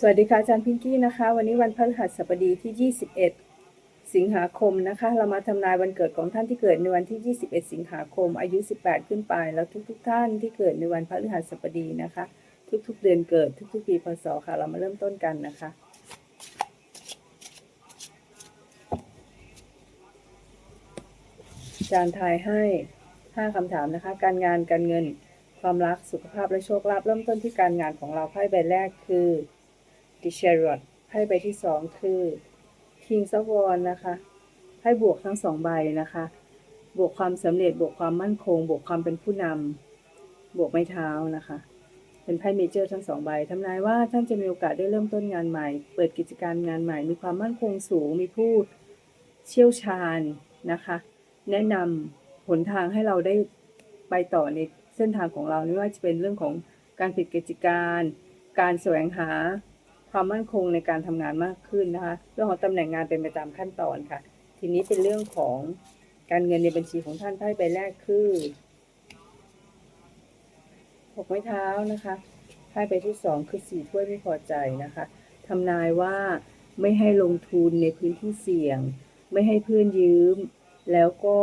สวัสดีค่ะอาจารย์พิงกี้นะคะ วันนี้วันพฤหัสบดีที่ 21 สิงหาคมนะคะ เรามาทำนายวันเกิดของท่านที่เกิดในวันที่ 21 สิงหาคม อายุ 18 ขึ้นไป แล้วทุกๆทท่านที่เกิดในวันพฤหัสบดีนะคะ ทุกๆ เดือนเกิดทุกๆ ปีพศค่ะ เรามาเริ่มต้นกันนะคะอาจารย์ทายให้ 5 คำถามนะคะ การงานการเงิน ความรักสุขภาพและโชคลาภเริ่มต้นที่การงานของเราไพ่ใบแรกคือ The Chariot ไพ่ใบที่สองคือ King of Wands นะคะไพ่บวกทั้งสองใบนะคะ บวกความสำเร็จบวกความมั่นคง บวกความเป็นผู้นำบวกไม้เท้านะคะ เป็นไพ่เมเจอร์ทั้งสองใบทำนายว่าท่านจะมีโอกาสได้เริ่มต้นงานใหม่ เปิดกิจการงานใหม่ มีความมั่นคงสูงมีผู้เชี่ยวชาญนะคะ แนะนำหนทางให้เราได้ไปต่อในเส้นทางของเราไม่ว่าจะเป็นเรื่องของการปิดกิจการ การแสวงหา ความมั่นคงในการทำงานมากขึ้นนะคะ เรื่องของตำแหน่งงานเป็นไปตามขั้นตอนค่ะ ทีนี้เป็นเรื่องของการเงินในบัญชีของท่านไพ่ใบแรกคือหกไม้เท้านะคะไพ่ใบที่สองคือสี่ถ้วยไม่พอใจนะคะทำนายว่าไม่ให้ลงทุนในพื้นที่เสี่ยง ไม่ให้เพื่อนยืม แล้วก็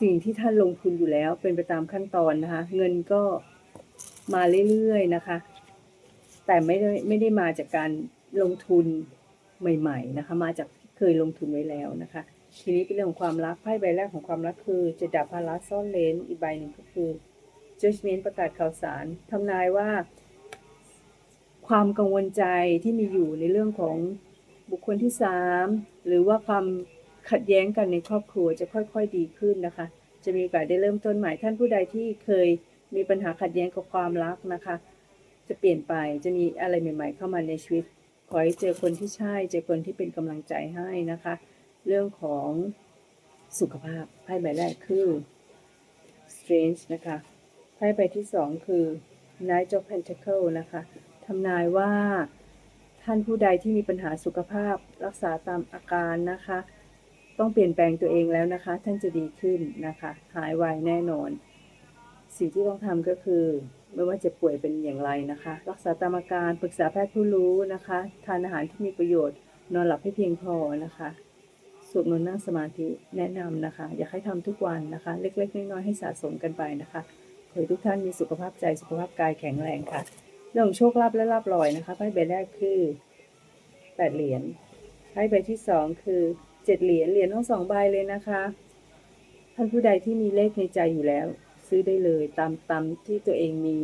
สิ่งที่ท่านลงทุนอยู่แล้วเป็นไปตามขั้นตอนนะคะ เงินก็มาเรื่อยๆนะคะ แต่ไม่ได้ไม่ได้มาจากการลงทุนใหม่ ๆ นะคะ มาจากที่เคยลงทุนไว้แล้วนะคะ ทีนี้เป็นเรื่องของความรักไพ่ใบแรกของความรักคือจะดับภาระซ่อนเลนอีกใบหนึ่งก็คือ judgment ประกาศข่าวสารทำนายว่า ความกังวลใจที่มีอยู่ในเรื่องของบุคคลที่สามหรือว่าความขัดแย้งกันในครอบครัวจะค่อยๆดีขึ้นนะคะ จะมีโอกาสได้เริ่มต้นใหม่ท่านผู้ใดที่เคยมีปัญหาขัดแย้งกับความรักนะคะ จะเปลี่ยนไปจะมีอะไรใหม่ ๆ เข้ามาในชีวิต ขอให้เจอคนที่ใช่ เจอคนที่เป็นกำลังใจให้นะคะ เรื่องของสุขภาพไพ่ใบแรกคือ strange นะคะไพ่ใบที่สองคือ Knight of Pentacle นะคะทำนายว่าท่านผู้ใดที่มีปัญหาสุขภาพรักษาตามอาการนะคะ ต้องเปลี่ยนแปลงตัวเองแล้วนะคะ ท่านจะดีขึ้นนะคะ หายไวแน่นอน สิ่งที่ต้องทำก็คือ ไม่ว่าจะป่วยเป็นอย่างไรนะคะ รักษาตามอาการปรึกษาแพทย์ผู้รู้นะคะ ทานอาหารที่มีประโยชน์ นอนหลับให้เพียงพอนะคะสวดมนต์นั่งสมาธิแนะนำนะคะ อยากให้ทำทุกวันนะคะ เล็กๆน้อยๆให้สะสมกันไปนะคะขอให้ทุกท่านมีสุขภาพใจสุขภาพกายแข็งแรงค่ะ เรื่องโชคลาภและลาภลอยนะคะไพ่ใบแรกคือแปดเหรียญไพ่ใบที่สองคือเจ็ดเหรียญเหรียญทั้งสองใบเลยนะคะ ท่านผู้ใดที่มีเลขในใจอยู่แล้ว ซื้อได้เลยตามตามที่ตัวเองมี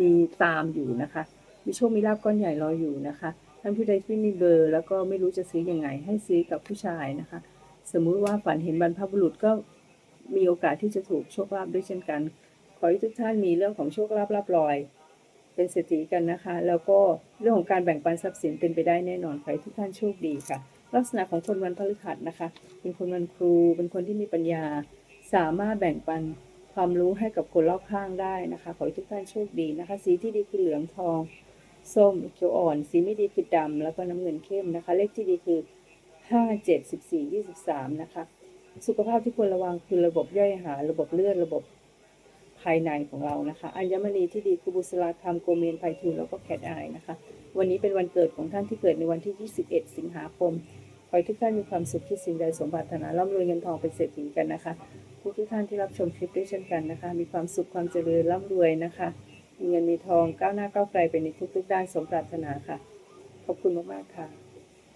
มีตามอยู่นะคะ มีโชคมีลาภก้อนใหญ่รออยู่นะคะท่านผู้ใดที่มีเบอร์ แล้วก็ไม่รู้จะซื้ออยังไง ให้ซื้อกับผู้ชายนะคะ สมมุติว่าฝันเห็นบรรพบุรุษก็มีโอกาสที่จะถูกโชคลาภด้วยเช่นกัน ขอให้ทุกท่านมีเรื่องของโชคลาภลาภลอย เป็นเศรษฐีกันนะคะ แล้วก็เรื่องของการแบ่งปันทรัพย์สินเป็นไปได้แน่นอนขอให้ทุกท่านโชคดีค่ะ ลักษณะของคนวันพฤหัสนะคะ เป็นคนวันครู เป็นคนที่มีปัญญา สามารถแบ่งปัน ความรู้ให้กับคนรอบข้างได้นะคะ ขอให้ทุกท่านโชคดีนะคะ สีที่ดีคือเหลืองทอง ส้มเขียวอ่อน สีไม่ดีคือดำแล้วก็น้ำเงินเข้มนะคะ เลขที่ดีคือห้าเจ็ดสิบสี่ยี่สิบสามนะคะ สุขภาพที่ควรระวังคือระบบย่อยอาหาร ระบบเลือด ระบบภายในของเรานะคะ อัญมณีที่ดีคือบุษราคำโกเมนไพทูลแล้วก็แคดไอนะคะ วันนี้เป็นวันเกิดของท่านที่เกิดในวันที่ 21 สิงหาคม ขอให้ทุกท่านมีความสุขที่สิ่งใดสมปรารถนาร่ำรวยเงินทองเป็นเศรษฐีกันนะคะ ทุกทุกท่านที่รับชมคลิปด้วยเช่นกันนะคะ มีความสุขความเจริญร่ำรวยนะคะ มีเงินมีทองก้าวหน้าก้าวไกลไปในทุกๆด้านสมปรารถนาค่ะ ขอบคุณมากๆค่ะ